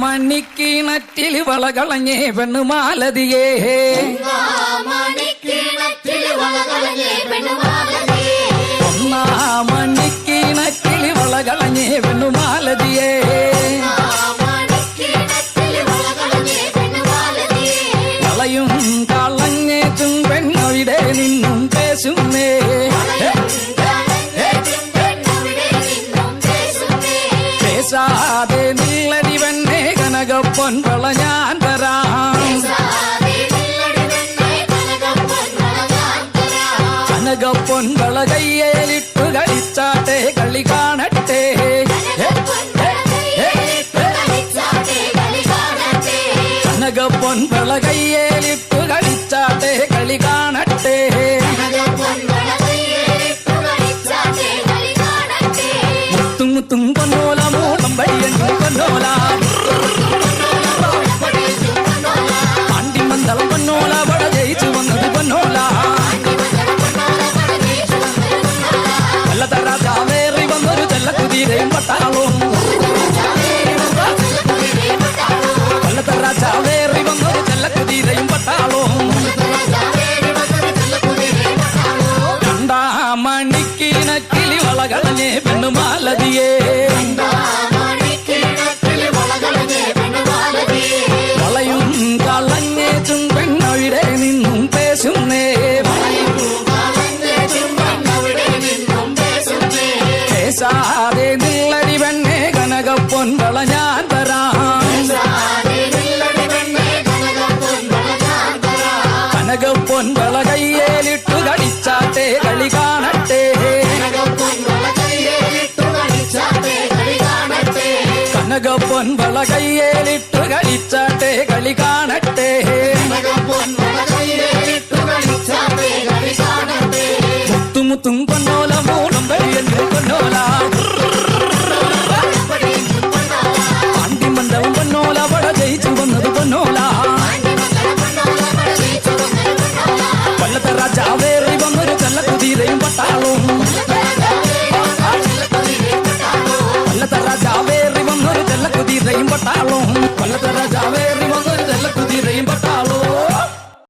മണിക്ക് നറ്റിൽ വളകളഞ്ഞേ പെണ്ണുമാലതിയേ മാണിക്കിണറ്റിൽ വളകളഞ്ഞേ പെണ്ണുമാലതേ பேசாதே நில்லடிவன்னே கனகப்பொன் பல ஞான் தராம் கனகப்பொன் பல கையேலிட்டு கழிச்சாட்டே களி காணட்டே. கனகப்பொன் பல கையேலிட்டு கழிச்சாட்டே களி காணட்டே. மசாலோ கண்டாமணிக்கு நக்கிலி வளகலனே பெண்ணு மாலதியே வளையும் கலங்கே சும்பெண் அவிடே நின்னும் பேசுமே பேசாதே ಗೊಂದಲಗೈಯೇಲಿಟ್ಟು ಗಡಿಚಾತೆ ಗಳಿಗಾಣಟ್ಟೆ కనగప్పన్ బలగయ్యేలిట్టు గడిచాటే గలి కానట్టే ముత్తుము తుంప